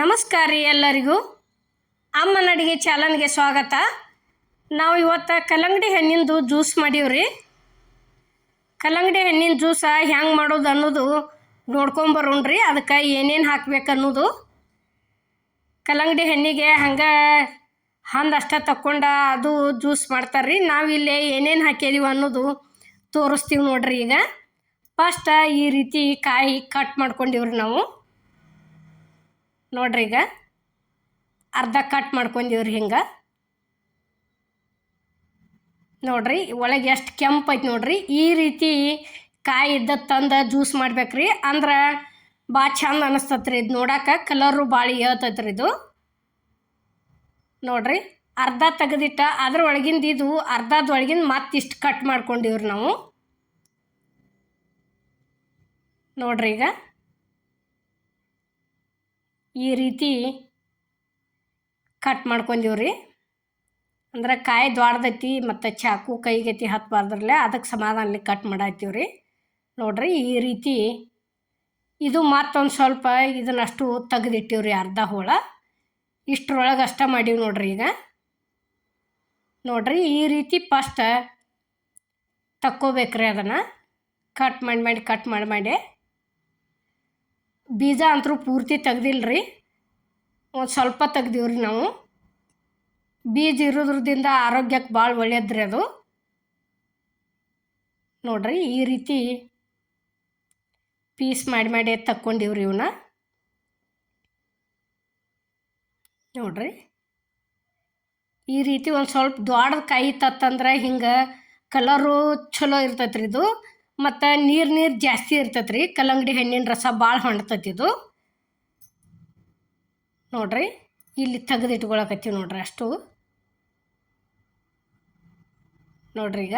ನಮಸ್ಕಾರ ರೀ ಎಲ್ಲರಿಗೂ. ಅಮ್ಮನ ಅಡಿಗೆ ಚಾಲನ್ಗೆ ಸ್ವಾಗತ. ನಾವು ಇವತ್ತು ಕಲ್ಲಂಗಡಿ ಹಣ್ಣಿಂದು ಜ್ಯೂಸ್ ಮಾಡೀವ್ರಿ ಕಲ್ಲಂಗಡಿ ಹಣ್ಣಿನ ಜ್ಯೂಸ ಹೆಂಗೆ ಮಾಡೋದು ಅನ್ನೋದು ನೋಡ್ಕೊಂಬರೋಣ್ರಿ. ಅದಕ್ಕೆ ಏನೇನು ಹಾಕ್ಬೇಕು ಅನ್ನೋದು. ಕಲ್ಲಂಗಡಿ ಹಣ್ಣಿಗೆ ಹಂಗೆ ಹಂದು ಅಷ್ಟ ಅದು ಜ್ಯೂಸ್ ಮಾಡ್ತಾರೆ ರೀ. ನಾವಿಲ್ಲಿ ಏನೇನು ಹಾಕಿದೀವಿ ಅನ್ನೋದು ತೋರಿಸ್ತೀವಿ ನೋಡ್ರಿ ಈಗ. ಫಸ್ಟ್ ಈ ರೀತಿ ಕಾಯಿ ಕಟ್ ಮಾಡ್ಕೊಂಡಿವ್ರಿ ನಾವು. ನೋಡ್ರಿ ಈಗ. ಅರ್ಧ ಕಟ್ ಮಾಡ್ಕೊಂಡಿವ್ರಿ ಹಿಂಗೆ. ನೋಡ್ರಿ, ಒಳಗೆ ಎಷ್ಟು ಕೆಂಪು ಐತೆ ನೋಡ್ರಿ. ಈ ರೀತಿ ಕಾಯಿ ಇದ್ದ ತಂದು ಜ್ಯೂಸ್ ಮಾಡ್ಬೇಕ್ರಿ. ಅಂದ್ರೆ ಭಾಳ ಚಂದ ಅನಿಸ್ತತ್ರಿ ಇದು ನೋಡಕ್ಕೆ ಕಲರು ಭಾಳ ಹೇಳ್ತೈತ್ರಿ ಇದು. ನೋಡ್ರಿ, ಅರ್ಧ ತೆಗೆದಿಟ್ಟ, ಅದ್ರ ಒಳಗಿಂದ ಇದು ಅರ್ಧದೊಳಗಿಂದ ಮತ್ತಿಷ್ಟು ಕಟ್ ಮಾಡ್ಕೊಂಡಿವ್ರಿ ನಾವು. ನೋಡ್ರಿ ಈಗ. ಈ ರೀತಿ ಕಟ್ ಮಾಡ್ಕೊಂಡೀವ್ರಿ. ಅಂದ್ರೆ ಕಾಯಿ ದ್ವಾಡ್ದೈತಿ ಮತ್ತು ಚಾಕು ಕೈಗೆತಿ ಹತ್ತಬಾರ್ದ್ರಲ್ಲೇ ಅದಕ್ಕೆ ಸಮಾಧಾನಲಿ ಕಟ್ ಮಾಡಾಯ್ತೀವ್ರಿ. ನೋಡ್ರಿ ಈ ರೀತಿ ಇದು ಮತ್ತೊಂದು ಸ್ವಲ್ಪ ಇದನ್ನಷ್ಟು ತೆಗೆದಿಟ್ಟಿವ್ರಿ ಅರ್ಧ ಹೋಳ. ಇಷ್ಟರೊಳಗೆ ಅಷ್ಟ ಮಾಡೀವಿ ನೋಡ್ರಿ ಈಗ. ನೋಡ್ರಿ ಈ ರೀತಿ ಫಸ್ಟ್ ತಕ್ಕೋಬೇಕ್ರಿ ಅದನ್ನು. ಕಟ್ ಮಾಡಿ ಮಾಡಿ ಕಟ್ ಮಾಡಿ ಮಾಡಿ. ಬೀಜ ಅಂತರೂ ಪೂರ್ತಿ ತೆಗ್ದಿಲ್ರಿ. ಒಂದು ಸ್ವಲ್ಪ ತೆಗ್ದೀವ್ರಿ ನಾವು. ಬೀಜ ಇರೋದ್ರದಿಂದ ಆರೋಗ್ಯಕ್ಕೆ ಭಾಳ ಒಳ್ಳೇದ್ರಿ ಅದು. ನೋಡ್ರಿ ಈ ರೀತಿ ಪೀಸ್ ಮಾಡಿ ಮಾಡಿ ತಕ್ಕೊಂಡಿವ್ರಿ ಇವನ್ನ ನೋಡ್ರಿ. ಈ ರೀತಿ ಒಂದು ಸ್ವಲ್ಪ ದೊಡ್ಡ ಕಾಯಿ ತತ್ತಂದ್ರೆ ಹಿಂಗೆ ಕಲರು ಚಲೋ ಇರ್ತೈತ್ರಿ ಇದು. ಮತ್ತು ನೀರು ನೀರು ಜಾಸ್ತಿ ಇರ್ತೈತೆ ರೀ ಕಲ್ಲಂಗಡಿ ಹಣ್ಣಿನ ರಸ ಭಾಳ ಹೊಣ್ತೈತಿ ಇದು. ನೋಡ್ರಿ, ಇಲ್ಲಿ ತೆಗೆದಿಟ್ಕೊಳಕತ್ತೀವಿ ನೋಡ್ರಿ ಅಷ್ಟು. ನೋಡ್ರಿ ಈಗ,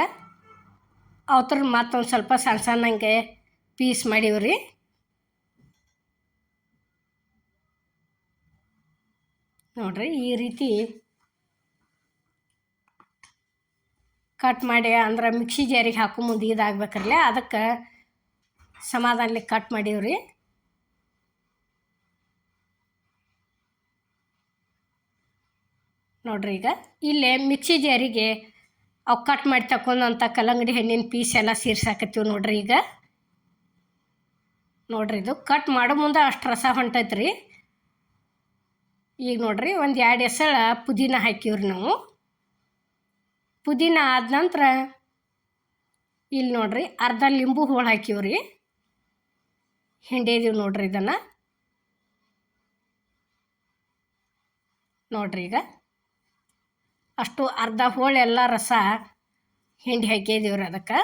ಅವತ್ರ ಮತ್ತೊಂದು ಸ್ವಲ್ಪ ಸಣ್ಣ ಸಣ್ಣಂಗೆ ಪೀಸ್ ಮಾಡೀವ್ರಿ. ನೋಡ್ರಿ, ಈ ರೀತಿ ಕಟ್ ಮಾಡಿ ಅಂದ್ರೆ ಮಿಕ್ಸಿ ಜಾರಿಗೆ ಹಾಕೋ ಮುಂದೆ ಇದಾಗ್ಬೇಕ್ರಲ್ಲ, ಅದಕ್ಕೆ ಸಮಾಧಾನಲಿ ಕಟ್ ಮಾಡೀವ್ರಿ. ನೋಡ್ರಿ ಈಗ, ಇಲ್ಲೇ ಮಿಕ್ಸಿ ಜಾರಿಗೆ ಅವು ಕಟ್ ಮಾಡಿ ತಕೊಂಡಂಥ ಕಲ್ಲಂಗಡಿ ಹಣ್ಣಿನ ಪೀಸ್ ಎಲ್ಲ ಸೇರ್ಸಾಕತ್ತೀವಿ ನೋಡ್ರಿ ಈಗ. ನೋಡ್ರಿ ಇದು ಕಟ್ ಮಾಡೋ ಮುಂದೆ ಅಷ್ಟು ರಸ ಹೊಂಟೈತ್ರಿ. ಈಗ ನೋಡ್ರಿ ಒಂದು ಎರಡು ಎಸಳ ಪುದೀನ ಹಾಕಿವ್ರಿ ನಾವು. ಪುದೀನ ಆದ ನಂತರ ಇಲ್ಲಿ ನೋಡ್ರಿ ಅರ್ಧ ಲಿಂಬು ಹೋಳು ಹಾಕಿವ್ರಿ ಹಿಂಡೇದೀವಿ ನೋಡ್ರಿ ಇದನ್ನು. ನೋಡ್ರಿ ಈಗ. ಅಷ್ಟು ಅರ್ಧ ಹೋಳೆಲ್ಲ ರಸ ಹಿಂಡಿ ಹಾಕಿದೀವ್ರಿ ಅದಕ್ಕೆ.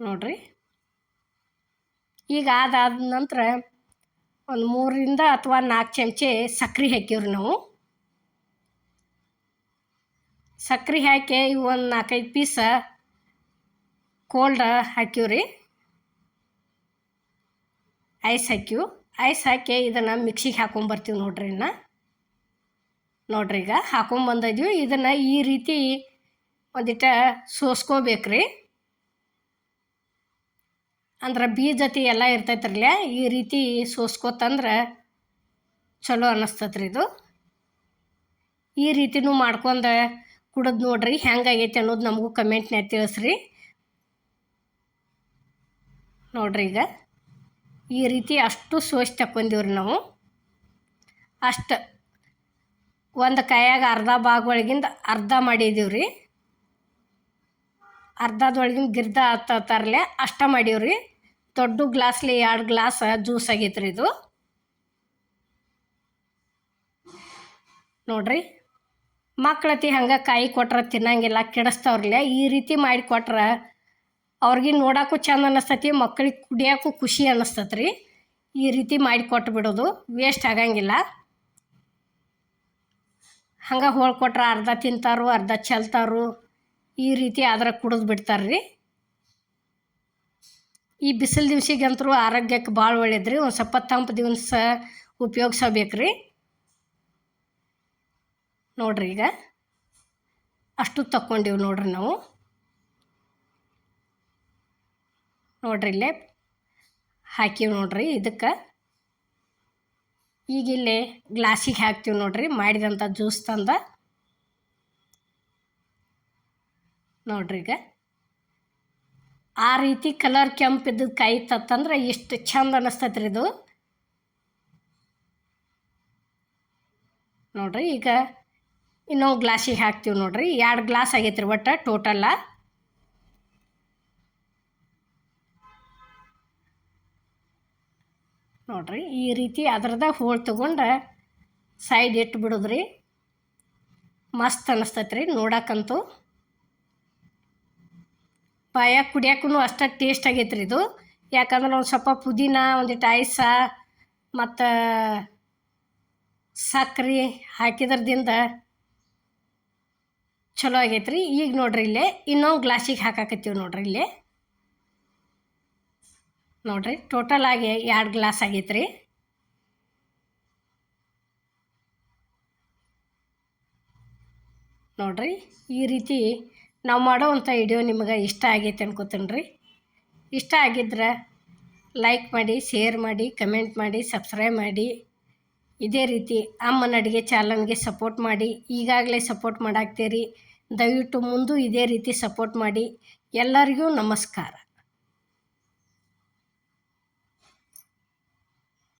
ನೋಡ್ರಿ. ಈಗ ಅದಾದ ನಂತರ ಒಂದು ಮೂರರಿಂದ ಅಥವಾ ನಾಲ್ಕು ಚಮಚೆ ಸಕ್ರೆ ಹಾಕಿವ್ರಿ ನಾವು. ಸಕ್ರೆ ಹಾಕಿ ಇವು ಒಂದು ನಾಲ್ಕೈದು ಪೀಸ ಕೋಲ್ಡ್ ಹಾಕಿವ್ರಿ ಐಸ್ ಹಾಕಿವು ಐಸ್ ಹಾಕಿ ಇದನ್ನು ಮಿಕ್ಸಿಗೆ ಹಾಕೊಂಬರ್ತೀವಿ ನೋಡ್ರಿ ಇನ್ನು. ನೋಡ್ರಿ ಈಗ ಹಾಕೊಂಬಂದಿದ್ವಿ ಇದನ್ನು ಈ ರೀತಿ ಒಂದಿಟ ಸೋಸ್ಕೋಬೇಕ್ರಿ. ಅಂದ್ರೆ ಬೀಜತಿ ಎಲ್ಲ ಇರ್ತೈತ್ರಲ್ಲ ಈ ರೀತಿ ಸೋಸ್ಕೋತಂದ್ರೆ ಚಲೋ ಅನ್ನಿಸ್ತತ್ರಿ ಇದು. ಈ ರೀತಿನೂ ಮಾಡ್ಕೊಂಡು ಕುಡಿದು ನೋಡ್ರಿ ಹೆಂಗಾಗೈತೆ ಅನ್ನೋದು ನಮಗೂ ಕಮೆಂಟ್ನ್ಯಾಗ ತಿಳಿಸ್ರಿ. ನೋಡ್ರಿ ಈಗ. ಈ ರೀತಿ ಅಷ್ಟು ಸೋಸಿ ತಕ್ಕೊಂದೀವ್ರಿ ನಾವು. ಅಷ್ಟು ಒಂದು ಕೈಯಾಗ ಅರ್ಧ ಭಾಗ ಒಳಗಿಂದ ಅರ್ಧ ಮಾಡಿದೀವ್ರಿ. ಅರ್ಧದೊಳಗಿಂದ ಗಿರ್ದ ಹತ್ತರಲೆ ಅಷ್ಟ ಮಾಡೀವ್ರಿ. ದೊಡ್ಡ ಗ್ಲಾಸ್ಲಿ ಎರಡು ಗ್ಲಾಸ್ ಜ್ಯೂಸ್ ಆಗೈತ್ರಿ ಇದು. ನೋಡ್ರಿ. ಮಕ್ಳತಿ ಹಂಗೆ ಕಾಯಿ ಕೊಟ್ರೆ ತಿನ್ನಂಗಿಲ್ಲ ಕೆಡಿಸ್ತವ್ರಲ್ಲೇ ಈ ರೀತಿ ಮಾಡಿ ಕೊಟ್ರೆ ಅವ್ರಿಗೆ ನೋಡೋಕ್ಕೂ ಚಂದ ಅನ್ನಿಸ್ತತಿ ಮಕ್ಳಿಗೆ ಕುಡಿಯೋಕ್ಕೂ ಖುಷಿ ಅನ್ನಿಸ್ತತ್ರಿ ಈ ರೀತಿ ಮಾಡಿ ಕೊಟ್ಟು ಬಿಡೋದು ವೇಸ್ಟ್ ಆಗಂಗಿಲ್ಲ. ಹಂಗೆ ಹೋಳ್ ಕೊಟ್ರೆ ಅರ್ಧ ತಿಂತಾರು, ಅರ್ಧ ಚೆಲ್ತಾರು, ಈ ರೀತಿ ಆದ್ರೆ ಕುಡಿದು ಬಿಡ್ತಾರ್ರಿ. ಈ ಬಿಸಿಲು ದಿವ್ಸಿಗಂತರೂ ಆರೋಗ್ಯಕ್ಕೆ ಭಾಳ ಒಳ್ಳೇದ್ರಿ, ಒಂದು ಸ್ವಲ್ಪ ತಂಪು ದಿವಸ ಉಪಯೋಗಿಸಬೇಕ್ರಿ. ನೋಡ್ರಿ ಈಗ. ಅಷ್ಟು ತಕ್ಕೊಂಡಿವಿ ನೋಡ್ರಿ ನಾವು. ನೋಡ್ರಿ ಇಲ್ಲೇ ಹಾಕಿವಿ ನೋಡ್ರಿ ಇದಕ್ಕೆ. ಈಗ ಇಲ್ಲಿ ಗ್ಲಾಸಿಗೆ ಹಾಕ್ತೀವಿ ನೋಡ್ರಿ ಮಾಡಿದಂಥ ಜ್ಯೂಸ್ ತಂದ. ನೋಡ್ರಿ ಈಗ. ಆ ರೀತಿ ಕಲರ್ ಕೆಂಪಿದ್ದು ಕೈ ತತ್ತಂದ್ರೆ ಎಷ್ಟು ಚಂದ ಅನ್ನಿಸ್ತೈತೆ ರೀ ಇದು. ನೋಡ್ರಿ ಈಗ ಇನ್ನೊಂದು ಗ್ಲಾಸಿಗೆ ಹಾಕ್ತೀವಿ ನೋಡ್ರಿ. ಎರಡು ಗ್ಲಾಸ್ ಆಗೈತೆ ರೀ ಒಟ್ಟು ಟೋಟಲ್ಲ ನೋಡ್ರಿ, ಈ ರೀತಿ ಅದ್ರದಾಗ ಹೋಳು ತೊಗೊಂಡ್ರೆ ಸೈಡ್ ಇಟ್ಟು ಬಿಡೋದ್ರಿ. ಮಸ್ತ್ ಅನ್ನಿಸ್ತೈತೆ ರೀ ನೋಡಕ್ಕಂತೂ. ಪಾಯ ಕುಡಿಯೋಕ್ಕೂ ಅಷ್ಟೇ ಟೇಸ್ಟ್ ಆಗೈತೆ ರೀ ಇದು. ಯಾಕಂದ್ರೆ ಒಂದು ಸ್ವಲ್ಪ ಪುದೀನ ಒಂದಿಟ್ಟು ಐಸ, ಮತ್ತು ಸಕ್ರೆ ಹಾಕಿದ್ರದಿಂದ ಚಲೋ ಆಗೈತೆ ರೀ ಈಗ ನೋಡ್ರಿ ಇಲ್ಲೇ. ಇನ್ನೊಂದು ಗ್ಲಾಸಿಗೆ ಹಾಕಾಕತ್ತೀವಿ ನೋಡ್ರಿ ಇಲ್ಲೇ. ನೋಡ್ರಿ ಟೋಟಲ್ ಆಗಿ ಎರಡು ಗ್ಲಾಸ್ ಆಗೈತೆ ರೀ ನೋಡ್ರಿ, ಈ ರೀತಿ ನಾವು ಮಾಡೋವಂಥ ವಿಡಿಯೋ ನಿಮಗೆ ಇಷ್ಟ ಆಗೈತೆ ಅನ್ಕೋತೀನಿ ರೀ ಇಷ್ಟ ಆಗಿದ್ರೆ ಲೈಕ್ ಮಾಡಿ ಶೇರ್ ಮಾಡಿ ಕಮೆಂಟ್ ಮಾಡಿ ಸಬ್ಸ್ಕ್ರೈಬ್ ಮಾಡಿ. ಇದೇ ರೀತಿ ಅಮ್ಮನ ಅಡುಗೆ ಚಾನಲ್ಗೆ ಸಪೋರ್ಟ್ ಮಾಡಿ. ಈಗಾಗಲೇ ಸಪೋರ್ಟ್ ಮಾಡಾಕ್ತೀರಿ. ದಯವಿಟ್ಟು ಮುಂದೂ ಇದೇ ರೀತಿ ಸಪೋರ್ಟ್ ಮಾಡಿ. ಎಲ್ಲರಿಗೂ ನಮಸ್ಕಾರ.